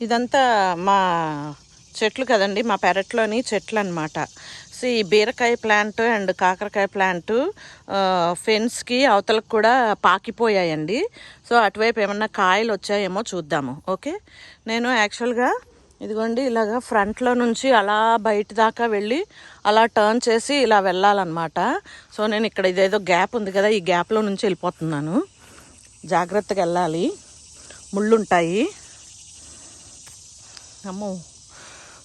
ఇదంతా మా చెట్లు కదండి మా పెరట్లోని చెట్లు అనమాట సో ఈ బీరకాయ ప్లాంట్ అండ్ కాకరకాయ ప్లాంట్ ఫెన్స్కి అవతలకు కూడా పాకిపోయాయండి. సో అటువైపు ఏమన్నా కాయలు వచ్చాయేమో చూద్దాము ఓకే? నేను యాక్చువల్గా ఇదిగోండి ఇలాగ ఫ్రంట్లో నుంచి అలా బయట దాకా వెళ్ళి అలా టర్న్ చేసి ఇలా వెళ్ళాలన్నమాట. సో నేను ఇక్కడ ఇదేదో గ్యాప్ ఉంది కదా ఈ గ్యాప్లో నుంచి వెళ్ళిపోతున్నాను. జాగ్రత్తగా వెళ్ళాలి. ముళ్ళుంటాయి. అమ్మో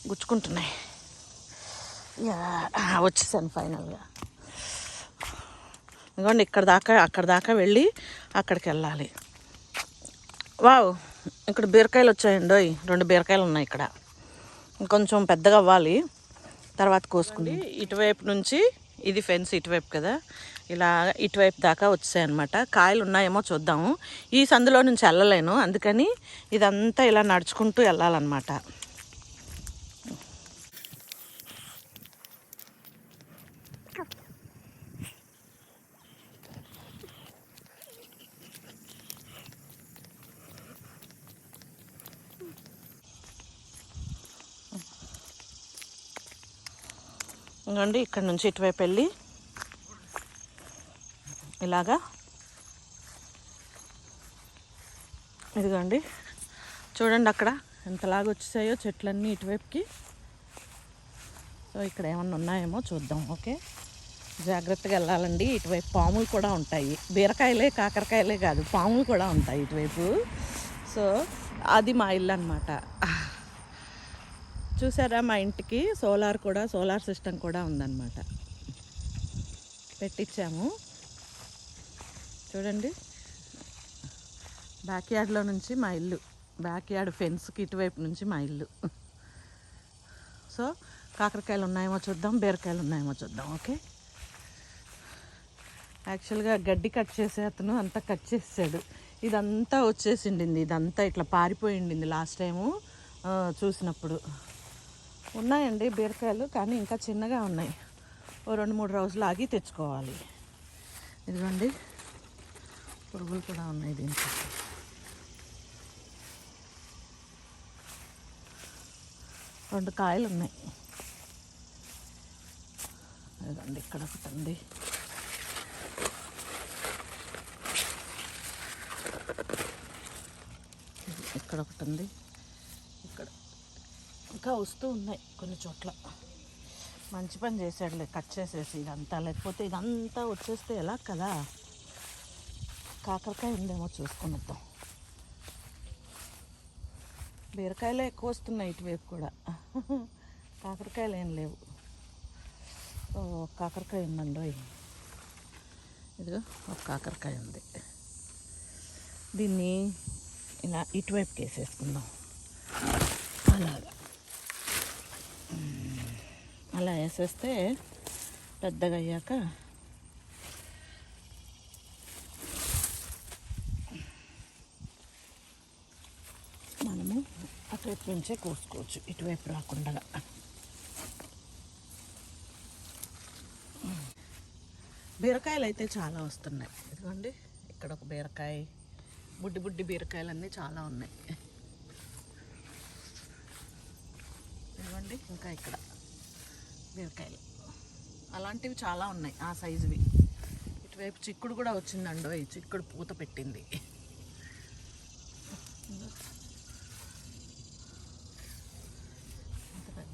గుచ్చుకుంటున్నాయి. యా, వచ్చేసాను ఫైనల్గా. ఇదిగోండి ఇక్కడ దాకా అక్కడ దాకా వెళ్ళి అక్కడికి వెళ్ళాలి. వావ్ ఇక్కడ బీరకాయలు వచ్చాయండి రెండు బీరకాయలు ఉన్నాయి ఇక్కడ. కొంచెం పెద్దగా అవ్వాలి తర్వాత కోసుకుని ఇటువైపు నుంచి ఇది ఫెన్స్ ఇటువైపు కదా ఇలా ఇటువైపు దాకా వచ్చాయి అనమాట కాయలు ఉన్నాయేమో చూద్దాము. ఈ సందులో నుంచి వెళ్ళలేను. అందుకని ఇదంతా ఇలా నడుచుకుంటూ వెళ్ళాలన్నమాట. ఇంకోండి ఇక్కడ నుంచి ఇటువైపు వెళ్ళి ఇలాగా. ఇదిగోండి. చూడండి అక్కడ ఎంతలాగా వచ్చేసాయో చెట్లన్నీ ఇటువైపుకి. సో ఇక్కడ ఏమన్నా ఉన్నాయేమో చూద్దాం ఓకే? జాగ్రత్తగా వెళ్ళాలండి. ఇటువైపు పాములు కూడా ఉంటాయి. బీరకాయలే కాకరకాయలే కాదు పాములు కూడా ఉంటాయి ఇటువైపు. సో అది మా ఇల్లు అనమాట చూసారా మా ఇంటికి? సోలార్ కూడా సోలార్ సిస్టమ్ కూడా ఉందన్నమాట. పెట్టించాము. చూడండి. బ్యాక్ యార్డ్లో నుంచి మా ఇల్లు. బ్యాక్ యార్డ్ ఫెన్స్కి ఇటువైపు నుంచి మా ఇల్లు. సో కాకరకాయలు ఉన్నాయేమో చూద్దాం బీరకాయలు ఉన్నాయేమో చూద్దాం ఓకే? యాక్చువల్గా గడ్డి కట్ చేసే అతను అంతా కట్ చేసాడు ఇదంతా వచ్చేసిండింది ఇదంతా ఇట్లా పారిపోయిండింది లాస్ట్ టైము చూసినప్పుడు. ఉన్నాయండి బీరకాయలు కానీ ఇంకా చిన్నగా ఉన్నాయి. ఓ రెండు మూడు రోజులు ఆగి తెచ్చుకోవాలి. ఇదిగోండి. పురుగులు కూడా ఉన్నాయి దీంట్లో. రెండు కాయలు ఉన్నాయి. ఇదిగోండి ఇక్కడ ఒకటి ఉంది ఇక్కడ ఒకటి ఉంది ఇక్కడ ఇంకా వస్తూ ఉన్నాయి కొన్ని చోట్ల. మంచి పని చేశాడులే కట్ చేసేసి ఇదంతా. లేకపోతే ఇదంతా వచ్చేస్తే ఎలా కదా? కాకరకాయ ఉందేమో చూసుకుని వద్దాం. బీరకాయలే ఎక్కువ వస్తున్నాయి ఇటువైపు కూడా. కాకరకాయలు ఏం లేవు. ఓ కాకరకాయ ఉందండి ఇదిగో ఒక కాకరకాయ ఉంది. దీన్ని ఇలా ఇటువైపుకి వేసేసుకుందాం అలాగా. అలా వేసేస్తే పెద్దగా అయ్యాక అటువైపు నుంచే కోసుకోవచ్చు. ఇటువైపు రాకుండా. బీరకాయలు అయితే చాలా వస్తున్నాయి. ఇదిగోండి ఇక్కడ ఒక బీరకాయ బుడ్డి బుడ్డి బీరకాయలన్నీ చాలా ఉన్నాయి. ఇదిగోండి ఇంకా ఇక్కడ బీరకాయలు. అలాంటివి చాలా ఉన్నాయి ఆ సైజువి. ఇటువైపు చిక్కుడు కూడా వచ్చిందండో ఈ చిక్కుడు పూత పెట్టింది.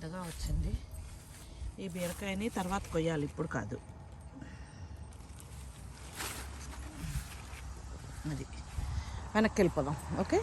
పెద్దగా వచ్చింది. ఈ బీరకాయని తర్వాత కొయ్యాలి ఇప్పుడు కాదు. అది. వెనక్కి వెళ్ళిపోదాం ఓకే?